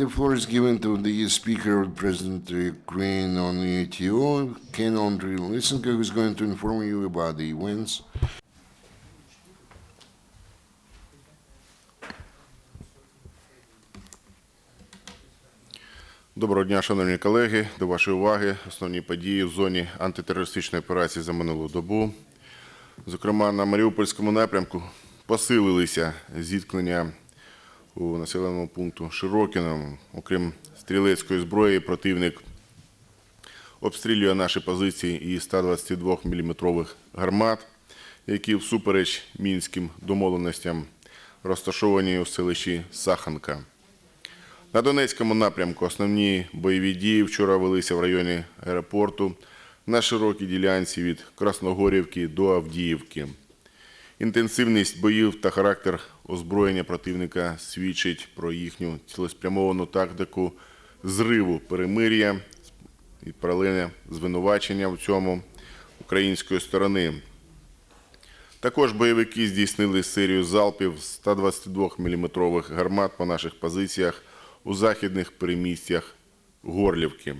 The floor is given to the Speaker of President Ukraine on ATO, Ken Andrei Lysenko, who's going to inform you about the events. Доброго дня, шановні колеги. До вашої уваги основні події в зоні антитерористичної операції за минулу добу. Зокрема, на Маріупольському напрямку посилилися зіткнення у населеному пункту Широкіно. Окрім стрілецької зброї, противник обстрілює наші позиції із 122 мм гармат, які всупереч мінським домовленостям розташовані у селищі Саханка. На Донецькому напрямку основні бойові дії вчора велися в районі аеропорту на широкій ділянці від Красногорівки до Авдіївки. Інтенсивність боїв та характер озброєння противника свідчить про їхню цілеспрямовану тактику зриву перемир'я і паралельне звинувачення в цьому української сторони. Також бойовики здійснили серію залпів 122 мм гармат по наших позиціях у західних перемістях Горлівки.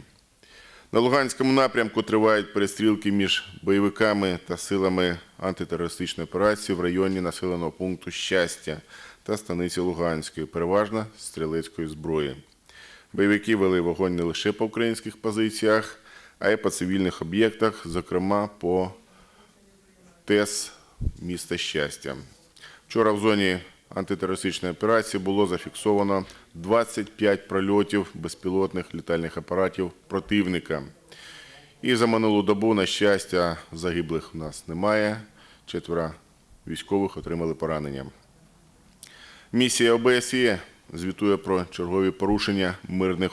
На Луганському напрямку тривають перестрілки між бойовиками та силами антитерористичної операції в районі населеного пункту Щастя та станиці Луганської, переважно стрілецької зброї. Бойовики вели вогонь не лише по українських позиціях, а й по цивільних об'єктах, зокрема по ТЕС міста Щастя. Вчора в зоні антитерористичної операції було зафіксовано 25 прольотів безпілотних літальних апаратів противника. І за минулу добу, на щастя, загиблих у нас немає. Четверо військових отримали поранення. Місія ОБСЄ звітує про чергові порушення мирних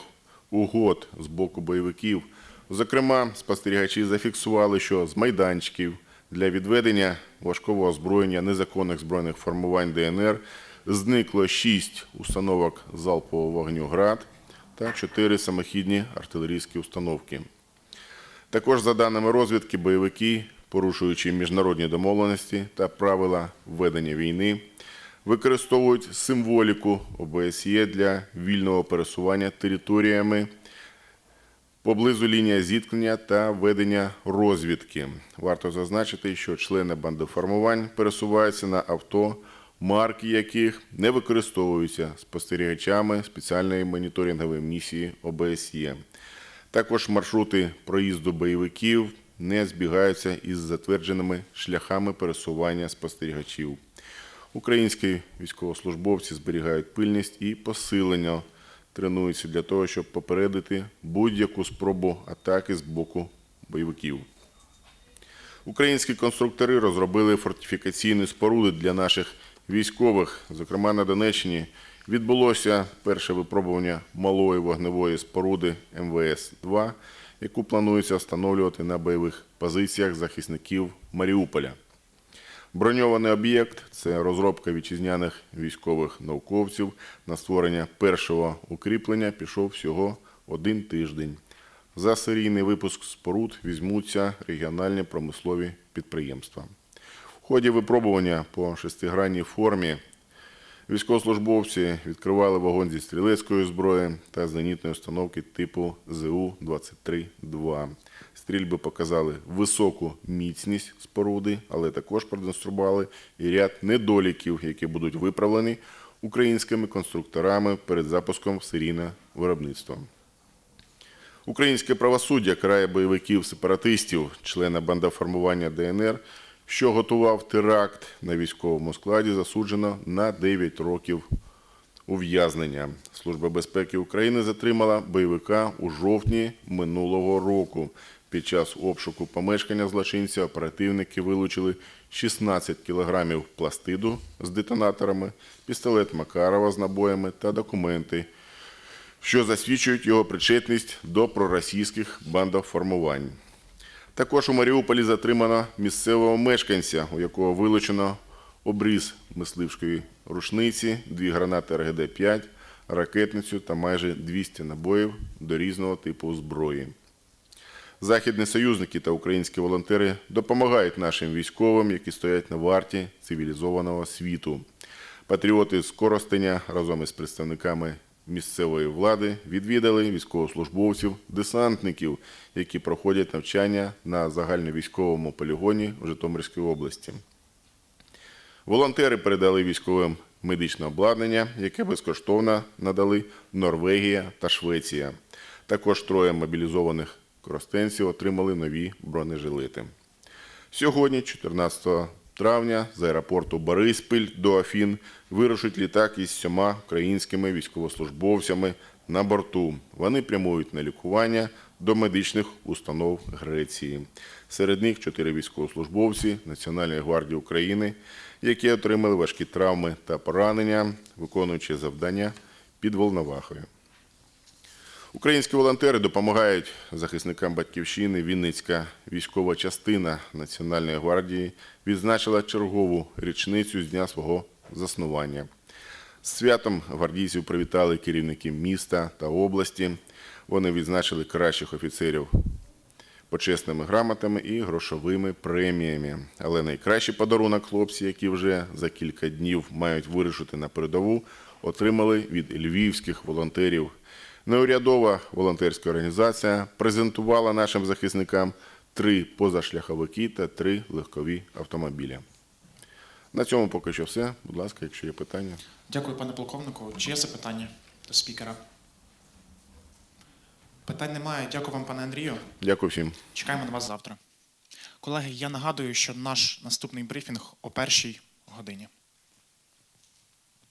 угод з боку бойовиків. Зокрема, спостерігачі зафіксували, що з майданчиків для відведення важкого озброєння незаконних збройних формувань ДНР зникло 6 установок залпового вогню ГРАД та 4 самохідні артилерійські установки. Також, за даними розвідки, бойовики, порушуючи міжнародні домовленості та правила ведення війни, використовують символіку ОБСЄ для вільного пересування територіями поблизу лінії зіткнення та ведення розвідки. Варто зазначити, що члени бандоформувань пересуваються на авто, марки яких не використовуються спостерігачами спеціальної моніторингової місії ОБСЄ. Також маршрути проїзду бойовиків не збігаються із затвердженими шляхами пересування спостерігачів. Українські військовослужбовці зберігають пильність і посилення тренуються для того, щоб попередити будь-яку спробу атаки з боку бойовиків. Українські конструктори розробили фортифікаційні споруди для наших військових. Зокрема, на Донеччині відбулося перше випробування малої вогневої споруди МВС-2, яку планується встановлювати на бойових позиціях захисників Маріуполя. Броньований об'єкт це розробка вітчизняних військових науковців. На створення першого укріплення пішов всього один тиждень. За серійний випуск споруд візьмуться регіональні промислові підприємства. В ході випробування по шестигранній формі військовослужбовці відкривали вогонь зі стрілецької зброї та зенітної установки типу ЗУ-23-2. Стрільби показали високу міцність споруди, але також продемонстрували і ряд недоліків, які будуть виправлені українськими конструкторами перед запуском в серійне виробництво. Українське правосуддя карає бойовиків сепаратистів, члена бандоформування ДНР, що готував теракт на військовому складі, засуджено на 9 років ув'язнення. Служба безпеки України затримала бойовика у жовтні минулого року. Під час обшуку помешкання злочинця оперативники вилучили 16 кілограмів пластиду з детонаторами, пістолет Макарова з набоями та документи, що засвідчують його причетність до проросійських бандоформувань. Також у Маріуполі затримано місцевого мешканця, у якого вилучено обріз мисливської рушниці, дві гранати РГД-5, ракетницю та майже 200 набоїв до різного типу зброї. Західні союзники та українські волонтери допомагають нашим військовим, які стоять на варті цивілізованого світу. Патріоти з Коростеня разом із представниками місцевої влади відвідали військовослужбовців, десантників, які проходять навчання на загальновійськовому полігоні в Житомирській області. Волонтери передали військовим медичне обладнання, яке безкоштовно надали Норвегія та Швеція. Також троє мобілізованих коростенців отримали нові бронежилети. Сьогодні, 14 травня, з аеропорту Бориспіль до Афін вирушить літак із сьома українськими військовослужбовцями на борту. Вони прямують на лікування до медичних установ Греції. Серед них чотири військовослужбовці Національної гвардії України, які отримали важкі травми та поранення, виконуючи завдання під Волновахою. Українські волонтери допомагають захисникам батьківщини. Вінницька військова частина Національної гвардії відзначила чергову річницю з дня свого заснування. З святом гвардійців привітали керівники міста та області. Вони відзначили кращих офіцерів почесними грамотами і грошовими преміями. Але найкращий подарунок хлопці, які вже за кілька днів мають вирушити на передову, отримали від львівських волонтерів. Неурядова волонтерська організація презентувала нашим захисникам три позашляховики та три легкові автомобілі. На цьому поки що все. Будь ласка, якщо є питання. Дякую, пане полковнику. Чи є запитання до спікера? Питань немає. Дякую вам, пане Андрію. Дякую всім. Чекаємо на вас завтра. Колеги, я нагадую, що наш наступний брифінг о першій годині.